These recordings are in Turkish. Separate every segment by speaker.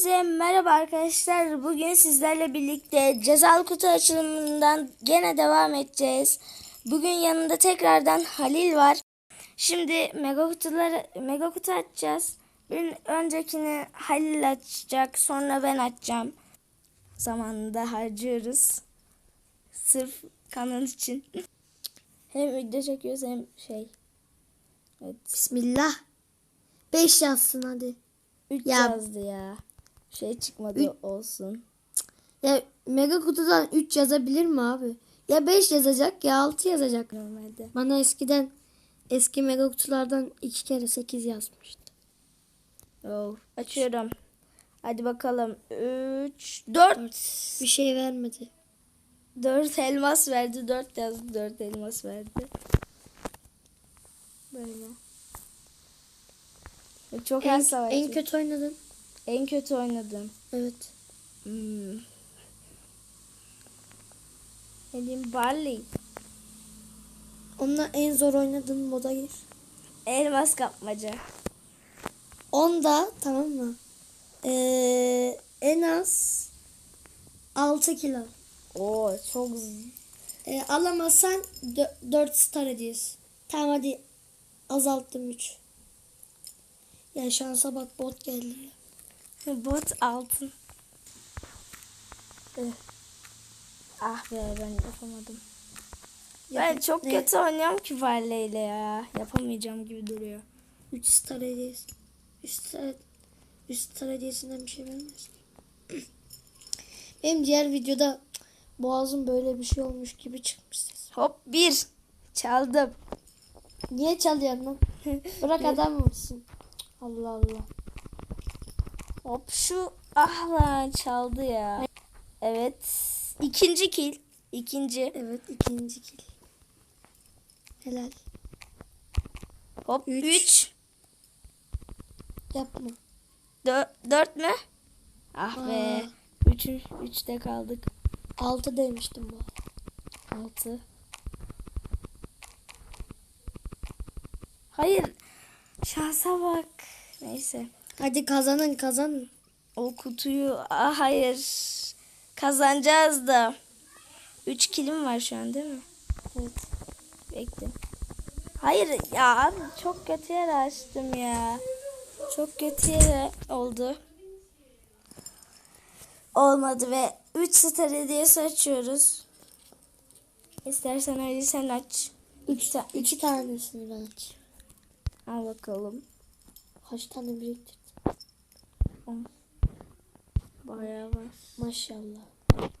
Speaker 1: Hepinize merhaba arkadaşlar. Bugün sizlerle birlikte cezalı kutu açılımından gene devam edeceğiz. Bugün yanında tekrardan Halil var. Şimdi mega kutuları mega kutu açacağız. Bir öncekini Halil açacak, sonra ben açacağım. Zamanında harcıyoruz. Sırf kanal için. hem video çekiyoruz hem şey. Evet.
Speaker 2: Bismillah. 5 yazsın hadi.
Speaker 1: 3
Speaker 2: Ya-
Speaker 1: yazdı ya. Şey çıkmadı
Speaker 2: Üç-
Speaker 1: olsun.
Speaker 2: Ya mega kutudan 3 yazabilir mi abi? Ya 5 yazacak ya 6 yazacak.
Speaker 1: Normalde.
Speaker 2: Bana eskiden eski mega kutulardan 2 kere 8 yazmıştı.
Speaker 1: Oh, açıyorum. Hadi bakalım. 3 4
Speaker 2: Bir şey vermedi.
Speaker 1: 4 elmas verdi. 4 yazdı. 4 elmas verdi. Böyle. Çok
Speaker 2: En, en kötü oynadın.
Speaker 1: En kötü oynadım.
Speaker 2: Evet.
Speaker 1: Hmm. Elim Barley.
Speaker 2: Onunla en zor oynadığın moda gir.
Speaker 1: Elmas kapmaca.
Speaker 2: Onda tamam mı? Ee, en az 6 kilo.
Speaker 1: Oo çok
Speaker 2: Ee, alamazsan 4 star ediyorsun. Tamam hadi azalttım 3. Ya şansa bak bot geldi ya.
Speaker 1: Bot altın. Eh. Ah be ben yapamadım. Ben
Speaker 2: Yap-
Speaker 1: çok
Speaker 2: ne?
Speaker 1: kötü oynuyorum ki Barley ile ya. Yapamayacağım gibi duruyor.
Speaker 2: 3 star hediyesi. 3 star, 3 star hediyesinden bir şey vermez. Benim diğer videoda boğazım böyle bir şey olmuş gibi çıkmış ses.
Speaker 1: Hop bir. Çaldım.
Speaker 2: Niye çalıyorsun lan? Bırak adam mısın? Allah Allah.
Speaker 1: Hop şu ah lan çaldı ya. Evet. İkinci kill. İkinci.
Speaker 2: Evet ikinci kill. Helal.
Speaker 1: Hop
Speaker 2: Üç.
Speaker 1: üç.
Speaker 2: Yapma.
Speaker 1: Dört, dört mü? Ah be.
Speaker 2: Aa.
Speaker 1: Üç, üçte kaldık.
Speaker 2: 6 demiştim bu.
Speaker 1: Altı. Hayır. Şansa bak. Neyse.
Speaker 2: Hadi kazanın kazanın.
Speaker 1: O kutuyu ah hayır. Kazanacağız da. Üç kilim var şu an değil mi?
Speaker 2: Evet.
Speaker 1: Bekle. Hayır ya abi çok kötü yere açtım ya. Çok kötü yere oldu. Olmadı ve 3 star hediyesi açıyoruz. İstersen öyle sen aç.
Speaker 2: 3 ta iki tanesini ben aç.
Speaker 1: Al bakalım.
Speaker 2: Kaç tane biriktirdim?
Speaker 1: Bayağı var.
Speaker 2: Maşallah.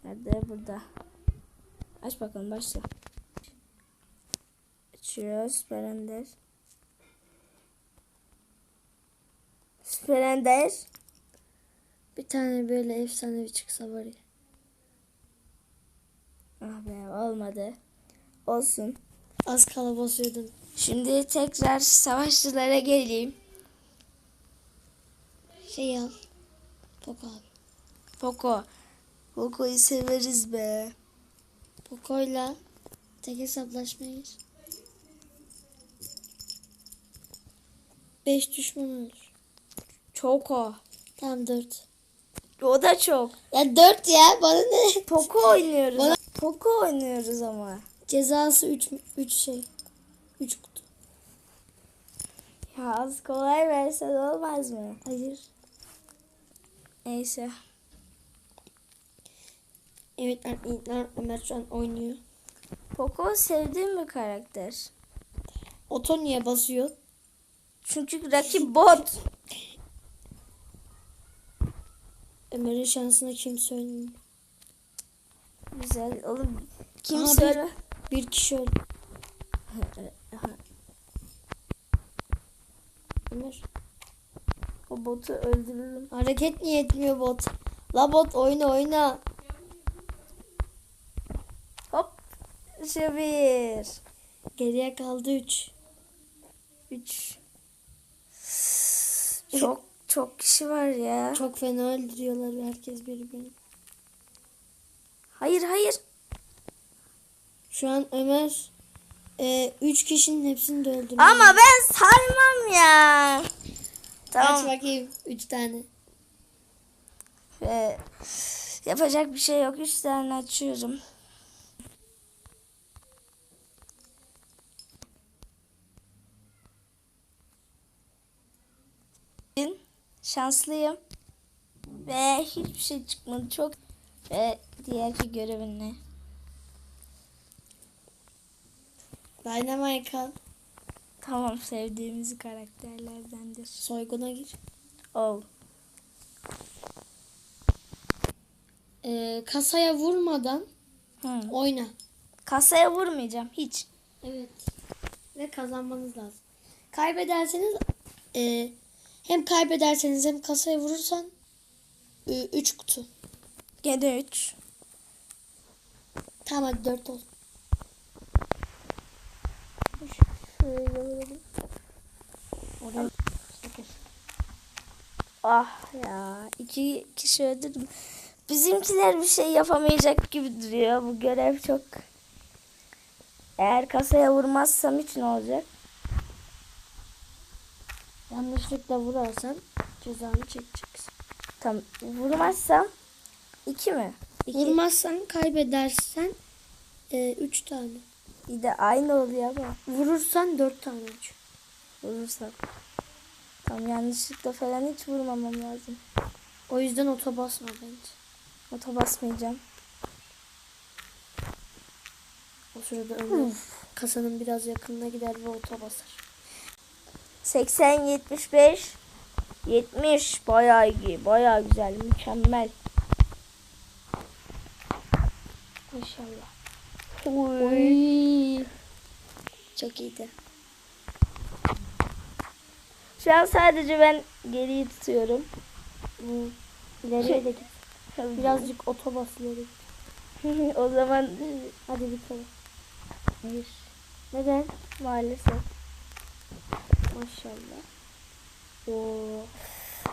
Speaker 1: Nerede? Burada. Aç bakalım başla. Açıyoruz. Süper Ender. Süper Ender.
Speaker 2: Bir tane böyle efsanevi çıksa var ya.
Speaker 1: Ah be olmadı. Olsun.
Speaker 2: Az kala basıyordun.
Speaker 1: Şimdi tekrar savaşçılara geleyim.
Speaker 2: Şey al. Poco al.
Speaker 1: Poco. Poco'yu severiz be.
Speaker 2: Poco'yla tek hesaplaşmaya gir. 5 düşman olur.
Speaker 1: Çok o.
Speaker 2: Tamam 4.
Speaker 1: O da çok.
Speaker 2: Ya 4 ya bana ne?
Speaker 1: Poco oynuyoruz.
Speaker 2: Bana-
Speaker 1: Poco oynuyoruz ama.
Speaker 2: Cezası 3 3 şey. 3 kutu.
Speaker 1: Ya az kolay versen olmaz mı?
Speaker 2: Hayır.
Speaker 1: Neyse.
Speaker 2: Evet Ömer, Ömer şu an oynuyor.
Speaker 1: Poco sevdiğim bir karakter.
Speaker 2: Oto niye basıyor?
Speaker 1: Çünkü rakip bot.
Speaker 2: Ömer'in şansına kimse ölmüyor.
Speaker 1: Güzel. Oğlum kim
Speaker 2: Aha, bir-
Speaker 1: söyle?
Speaker 2: Bir kişi öldü. Ömer.
Speaker 1: O botu öldürürüm.
Speaker 2: Hareket niye etmiyor bot? La bot oyna oyna.
Speaker 1: Hop. Şu bir.
Speaker 2: Geriye kaldı 3.
Speaker 1: Üç. Çok çok kişi var ya.
Speaker 2: Çok fena öldürüyorlar herkes birbirini.
Speaker 1: Hayır hayır.
Speaker 2: Şu an Ömer 3 kişinin hepsini de öldürüyor.
Speaker 1: Ama ben saymam ya.
Speaker 2: Aç
Speaker 1: Tamam.
Speaker 2: bakayım 3 tane.
Speaker 1: Ve yapacak bir şey yok. Üç tane açıyorum. Şanslıyım. Ve hiçbir şey çıkmadı. Çok ve diğerki görevin ne?
Speaker 2: Dynamite al.
Speaker 1: Tamam sevdiğimiz karakterlerdendir.
Speaker 2: Soyguna gir.
Speaker 1: Ol.
Speaker 2: Ee, kasaya vurmadan
Speaker 1: Hı.
Speaker 2: oyna.
Speaker 1: Kasaya vurmayacağım hiç.
Speaker 2: Evet. Ve kazanmanız lazım. Kaybederseniz e, hem kaybederseniz hem kasaya vurursan 3 kutu.
Speaker 1: Gene 3.
Speaker 2: Tamam hadi 4 olsun. Sakın.
Speaker 1: Ah ya iki kişi öldürdüm. Bizimkiler bir şey yapamayacak gibi duruyor. Bu görev çok. Eğer kasaya vurmazsam hiç ne olacak?
Speaker 2: Yanlışlıkla vurarsan cezanı çekeceksin.
Speaker 1: Tam vurmazsam iki mi? İki.
Speaker 2: Vurmazsan kaybedersen 3 tane.
Speaker 1: Bir de aynı oluyor ama
Speaker 2: Vurursan 4 tane aç.
Speaker 1: vurursam. Tam yanlışlıkla falan hiç vurmamam lazım.
Speaker 2: O yüzden oto basma bence.
Speaker 1: Ota basmayacağım.
Speaker 2: O sırada Ömer kasanın biraz yakınına gider ve oto basar.
Speaker 1: 80 75 70 bayağı iyi. Bayağı güzel. Mükemmel.
Speaker 2: Maşallah.
Speaker 1: Oy.
Speaker 2: Çok iyiydi.
Speaker 1: Şu an sadece ben geriyi tutuyorum.
Speaker 2: İleriye de git. Birazcık oto bas ileri.
Speaker 1: o zaman
Speaker 2: Hadi bir kere.
Speaker 1: hayır
Speaker 2: Neden?
Speaker 1: maalesef.
Speaker 2: Maşallah.
Speaker 1: Oo.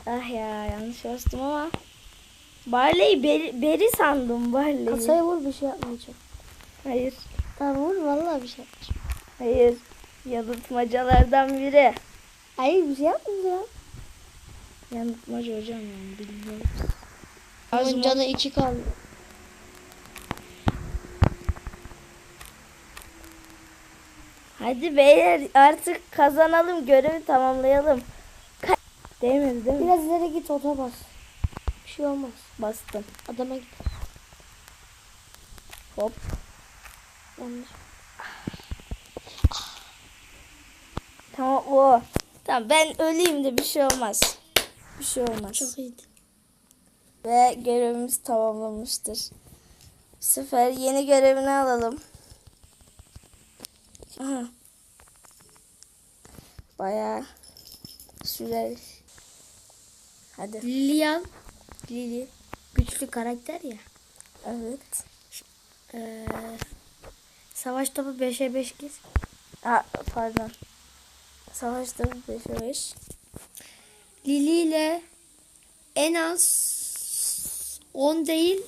Speaker 1: Ah ya yanlış bastım ama. Barley'i beri, beri sandım Barley'i.
Speaker 2: Kasaya vur bir şey yapmayacak.
Speaker 1: Hayır.
Speaker 2: Tamam vallahi bir şey yapmayacak.
Speaker 1: Hayır. Yanıltmacalardan biri.
Speaker 2: Hayır bir şey yapmayacak.
Speaker 1: Yanıltmaca hocam yani bilmiyorum.
Speaker 2: Onun canı iki kaldı.
Speaker 1: Hadi beyler artık kazanalım görevi tamamlayalım. Ka- Değmedi değil mi?
Speaker 2: Biraz ileri git oto bas. Bir şey olmaz.
Speaker 1: Bastım.
Speaker 2: Adama git.
Speaker 1: Hop.
Speaker 2: Yanlış.
Speaker 1: Tamam o. Tamam ben öleyim de bir şey olmaz. Bir şey olmaz.
Speaker 2: Çok iyiydi.
Speaker 1: Ve görevimiz tamamlanmıştır. Bu sefer yeni görevini alalım. Aha. Bayağı sürer. Hadi.
Speaker 2: Lilian
Speaker 1: Lili.
Speaker 2: güçlü karakter ya.
Speaker 1: Evet.
Speaker 2: Ee, savaş topu 5'e 5 gir.
Speaker 1: Ha, pardon. Savaşta 5'e 5.
Speaker 2: Lili ile en az 10 değil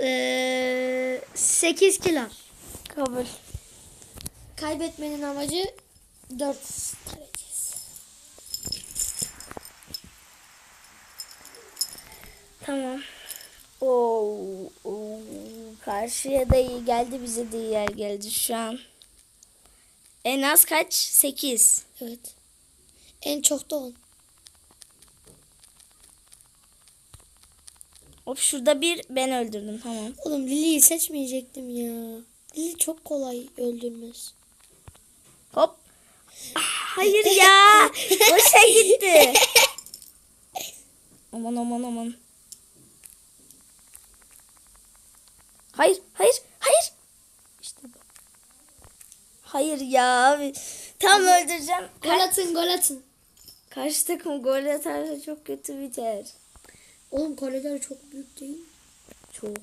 Speaker 2: ee, 8 kill al.
Speaker 1: Kabul.
Speaker 2: Kaybetmenin amacı 4 derecesi.
Speaker 1: Tamam. Oo, oo, karşıya da iyi geldi bize de iyi yer geldi şu an. En az kaç? 8.
Speaker 2: Evet. En çok da 10.
Speaker 1: Hop şurada bir ben öldürdüm tamam.
Speaker 2: Oğlum Lili'yi seçmeyecektim ya. Lili çok kolay öldürmez.
Speaker 1: Hop. Ah, Hayır ya. Boşa gitti. Aman aman aman. Hayır, hayır, hayır. İşte bu. Hayır ya. Tam öldüreceğim.
Speaker 2: Gol atın gol atın.
Speaker 1: Karşı takım gol atarsa çok kötü biter.
Speaker 2: Oğlum koleler çok büyük değil.
Speaker 1: Çok.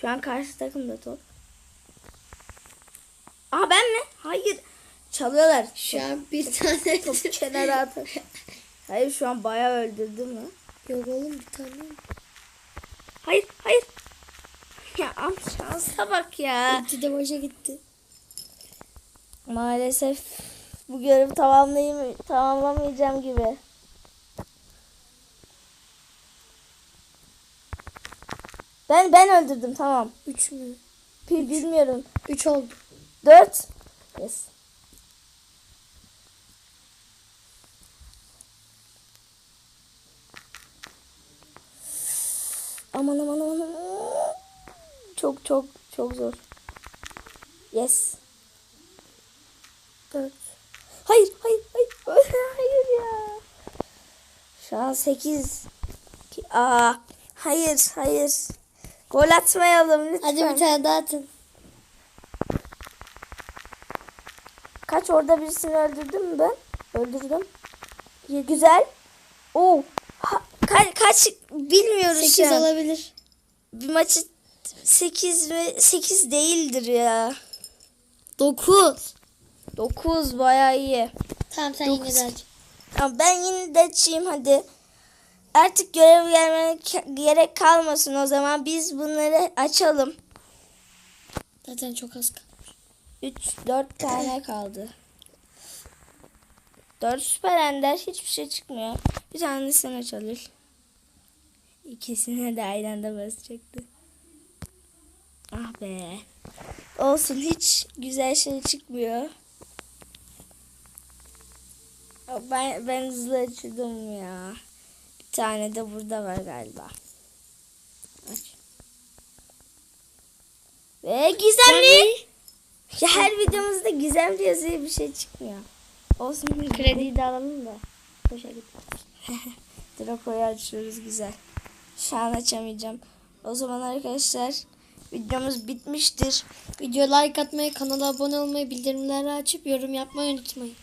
Speaker 1: Şu an karşı takımda top. Aa ben mi? Hayır. Çalıyorlar.
Speaker 2: Şu an bir tane
Speaker 1: Topu kenara atar. Hayır şu an bayağı öldürdü mü?
Speaker 2: Yok oğlum bir tane
Speaker 1: hayır, hayır. Ya am şansa bak ya.
Speaker 2: İki de boşa gitti.
Speaker 1: Maalesef bu görevi tamamlayayım, tamamlamayacağım gibi. Ben ben öldürdüm tamam.
Speaker 2: Üç mü?
Speaker 1: Bilmiyorum.
Speaker 2: Üç oldu.
Speaker 1: Dört. Yes. Çok çok zor. Yes. 4. Hayır hayır hayır. hayır ya. Şu an 8. Aa, hayır hayır. Gol atmayalım lütfen.
Speaker 2: Hadi bir tane daha atın.
Speaker 1: Kaç orada birisini öldürdüm mü ben? Öldürdüm. Güzel. Oo. Ha, ka- kaç bilmiyoruz
Speaker 2: 8
Speaker 1: şu an.
Speaker 2: olabilir.
Speaker 1: Bir maçı 8 mi? 8 değildir ya.
Speaker 2: 9.
Speaker 1: 9 bayağı iyi.
Speaker 2: Tamam sen yine de aç.
Speaker 1: Tamam ben yine de açayım hadi. Artık görev gelmeye gerek kalmasın o zaman biz bunları açalım.
Speaker 2: Zaten çok az kaldı.
Speaker 1: 3 4 tane kaldı. 4 süper ender hiçbir şey çıkmıyor. Bir tane sen aç. İkisine de aynı anda basacaktı. Ah be. Olsun hiç güzel şey çıkmıyor. Ben, ben hızlı açıldım ya. Bir tane de burada var galiba. Aç. Ve gizemli. Ya her videomuzda gizemli yazıyor bir şey çıkmıyor. Olsun.
Speaker 2: Krediyi de alalım da. Boşa git.
Speaker 1: Draco'yu açıyoruz güzel. Şu an açamayacağım. O zaman arkadaşlar videomuz bitmiştir.
Speaker 2: Video like atmayı, kanala abone olmayı, bildirimleri açıp yorum yapmayı unutmayın.